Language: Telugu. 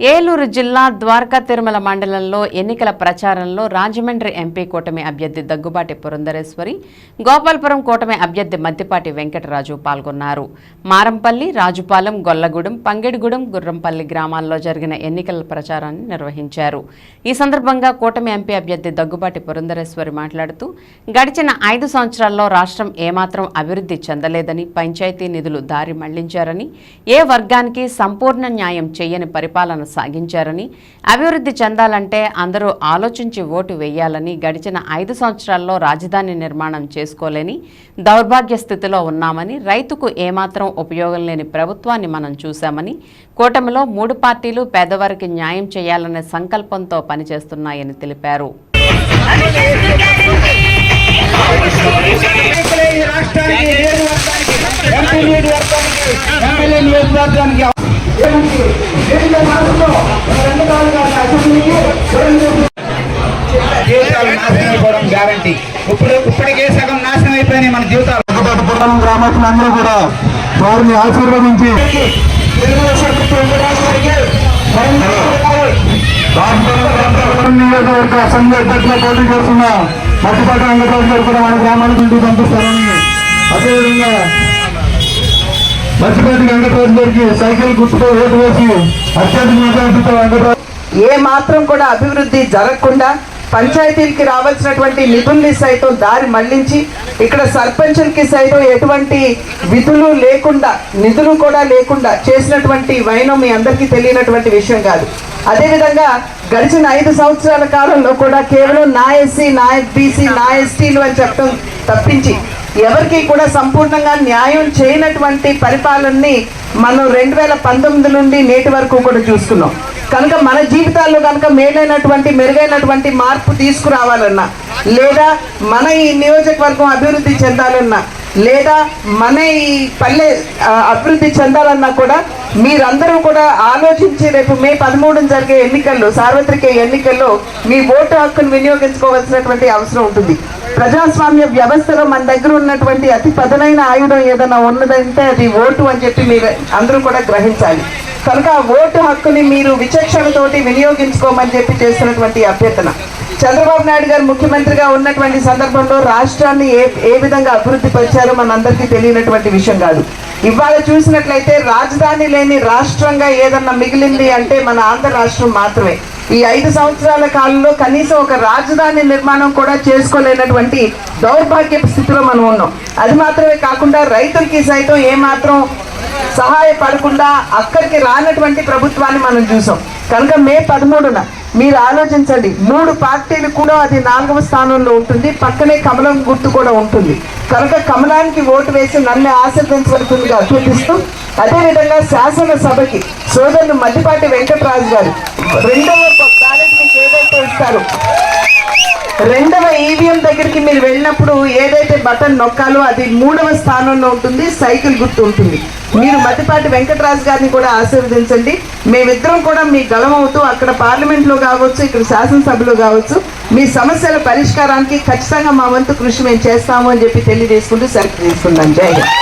ఏలూరు జిల్లా ద్వారకా తిరుమల మండలంలో ఎన్నికల ప్రచారంలో రాజమండ్రి ఎంపీ కూటమి అభ్యర్థి దగ్గుబాటి పురంధరేశ్వరి గోపాల్పురం కూటమి అభ్యర్థి మద్దిపాటి వెంకటరాజు పాల్గొన్నారు. మారంపల్లి రాజుపాలెం గొల్లగూడెం పంగిడిగూడెం గుర్రంపల్లి గ్రామాల్లో జరిగిన ఎన్నికల ప్రచారాన్ని నిర్వహించారు. ఈ సందర్భంగా కూటమి ఎంపీ అభ్యర్థి దగ్గుబాటి పురంధరేశ్వరి మాట్లాడుతూ గడిచిన ఐదు సంవత్సరాల్లో రాష్ట్రం ఏమాత్రం అభివృద్ధి చెందలేదని పంచాయతీ నిధులు దారి మళ్ళించారని ఏ వర్గానికి సంపూర్ణ న్యాయం చేయని పరిపాలన సాగించారని అభివృద్ధి చెందాలంటే అందరూ ఆలోచించి ఓటు వేయాలని గడిచిన ఐదు సంవత్సరాల్లో రాజధాని నిర్మాణం చేసుకోలేని దౌర్భాగ్య స్థితిలో ఉన్నామని రైతుకు ఏమాత్రం ఉపయోగం లేని ప్రభుత్వాన్ని మనం చూశామని కూటమిలో మూడు పార్టీలు పేదవారికి న్యాయం చేయాలనే సంకల్పంతో పనిచేస్తున్నాయని తెలిపారు. రాష్ట్రానికి ఎంపీ నియోజకవర్గానికి ఎమ్మెల్యే నియోజకవర్గానికి రెండు కాలుగా అసెంబ్లీకి జీవితాలు గ్యారంటీ ఇప్పుడు ఇప్పటికే సగం నాశనం అయిపోయినాయి మన జీవితాలు. పురం గ్రామస్తులందరూ కూడా వారిని ఆశీర్వదించి నియోజకవర్గ అసెంబ్లీ అధ్యక్షుల పోటీ చేస్తున్న మట్టిపాటి వెంకటరాజు గారు కూడా మన గ్రామానికి ఇంటికి పంపిస్తారని అదేవిధంగా మట్టిపాటి వెంకటరాజు గారికి సైకిల్ గుర్తుతో ఓటు వేసి అత్యధిక మెజార్టీతో వెంకటరాజు ఏ మాత్రం కూడా అభివృద్ధి జరగకుండా పంచాయతీలకి రావాల్సినటువంటి నిధుల్ని సైతం దారి మళ్ళించి ఇక్కడ సర్పంచులకి సైతం ఎటువంటి విధులు లేకుండా నిధులు కూడా లేకుండా చేసినటువంటి వైనం మీ అందరికీ తెలియనటువంటి విషయం కాదు. అదేవిధంగా గడిచిన ఐదు సంవత్సరాల కాలంలో కూడా కేవలం నా ఎస్సీ నా బీసీ నా ఎస్టీలు అని చెప్పడం తప్పించి ఎవరికి కూడా సంపూర్ణంగా న్యాయం చేయనటువంటి పరిపాలనని మనం రెండు వేల పంతొమ్మిది నుండి నేటి వరకు కూడా చూస్తున్నాం. కనుక మన జీవితాల్లో కనుక మేలైనటువంటి మెరుగైనటువంటి మార్పు తీసుకురావాలన్నా లేదా మన ఈ నియోజకవర్గం అభివృద్ధి చెందాలన్నా లేదా మన ఈ పల్లె అభివృద్ధి చెందాలన్నా కూడా మీరందరూ కూడా ఆలోచించి రేపు మే పదమూడున జరిగే ఎన్నికల్లో సార్వత్రిక ఎన్నికల్లో మీ ఓటు హక్కును వినియోగించుకోవాల్సినటువంటి అవసరం ఉంటుంది. ప్రజాస్వామ్య వ్యవస్థలో మన దగ్గర ఉన్నటువంటి అతి పదునైన ఆయుధం ఏదైనా ఉన్నదంటే అది ఓటు అని చెప్పి మీరు అందరూ కూడా గ్రహించాలి. కనుక ఆ ఓటు హక్కుని మీరు విచక్షణతోటి వినియోగించుకోమని చెప్పి చేస్తున్నటువంటి అభ్యర్థన. చంద్రబాబు నాయుడు గారు ముఖ్యమంత్రిగా ఉన్నటువంటి సందర్భంలో రాష్ట్రాన్ని ఏ ఏ విధంగా అభివృద్ధి పరిచారో మనందరికీ తెలియనటువంటి విషయం కాదు. ఇవాళ చూసినట్లయితే రాజధాని లేని రాష్ట్రంగా ఏదన్నా మిగిలింది అంటే మన ఆంధ్ర రాష్ట్రం మాత్రమే. ఈ ఐదు సంవత్సరాల కాలంలో కనీసం ఒక రాజధాని నిర్మాణం కూడా చేసుకోలేనటువంటి దౌర్భాగ్యపు స్థితిలో మనం ఉన్నాం. అది మాత్రమే కాకుండా రైతులకి సైతం ఏమాత్రం సహాయపడకుండా అక్కడికి రానటువంటి ప్రభుత్వాన్ని మనం చూసాం. కనుక మే పదమూడున మీరు ఆలోచించండి. మూడు పార్టీలు కూడా అది నాలుగవ స్థానంలో ఉంటుంది. పక్కనే కమలం గుర్తు కూడా ఉంటుంది. కనుక కమలానికి ఓటు వేసి నన్ను ఆశీర్వదించవలసిందిగా అభ్యర్థిస్తూ అదేవిధంగా శాసనసభకి సోదరులు మద్దిపాటి వెంకటరాజు గారు రెండవ బ్యాలెట్ మీకు ఏదైతే ఇస్తారు రెండవ ఈవీఎం దగ్గరికి మీరు వెళ్ళినప్పుడు ఏదైతే బటన్ నొక్కాలో అది మూడవ స్థానంలో ఉంటుంది సైకిల్ గుర్తు ఉంటుంది. మీరు మతిపాటి వెంకటరాజు గారిని కూడా ఆశీర్వదించండి. మేమిద్దరం కూడా మీ గళమవుతూ అక్కడ పార్లమెంట్లో కావచ్చు ఇక్కడ శాసనసభలో కావచ్చు మీ సమస్యల పరిష్కారానికి ఖచ్చితంగా మా వంతు కృషి మేము చేస్తాము అని చెప్పి తెలియజేసుకుంటూ సరికి తీసుకున్నాం జై హింద్.